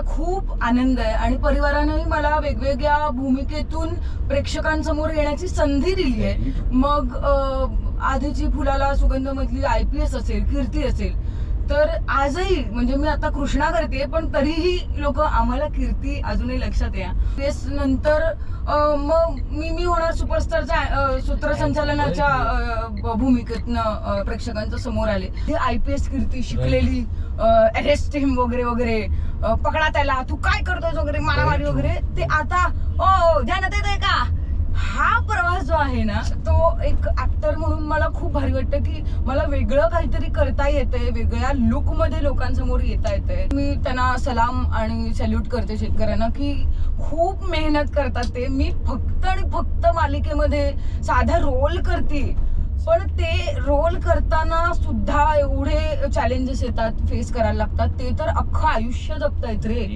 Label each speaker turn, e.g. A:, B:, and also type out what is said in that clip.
A: याचा खूप आनंद आहे आणि परिवारानेही मला वेगवेगळ्या भूमिकेतून प्रेक्षकांसमोर येण्याची संधी दिली आहे. मग आधीची फुलाला सुगंध मधली आय पी एस असेल कीर्ती असेल तर आजही म्हणजे मी आता कृष्णा करते पण तरीही लोक आम्हाला कीर्ती अजूनही लक्षात या. तेच नंतर मग मी मी होणार सुपरस्टारच्या सूत्रसंचालनाच्या भूमिकेतनं प्रेक्षकांच्या समोर आले. ते आय पी एस कीर्ती शिकलेली अरेस्ट टीम वगैरे वगैरे पकडा त्याला. तू काय करतोस वगैरे? मारामारी वगैरे? ते आता ओ ध्यानात येत आहे का? हा प्रवास जो आहे ना तो एक ऍक्टर म्हणून मला खूप भारी वाटतं की मला वेगळं काहीतरी करता येतंय वेगळ्या लुकमध्ये लोकांसमोर येता येतंय. मी त्यांना सलाम आणि सॅल्यूट करते शेतकऱ्यांना की खूप मेहनत करतात ते. मी फक्त आणि फक्त मालिकेमध्ये साधा रोल करते. पण ते रोल करताना चॅलेंजेस येतात फेस करायला लागतात ते तर अख्खं आयुष्य जगतायत रे.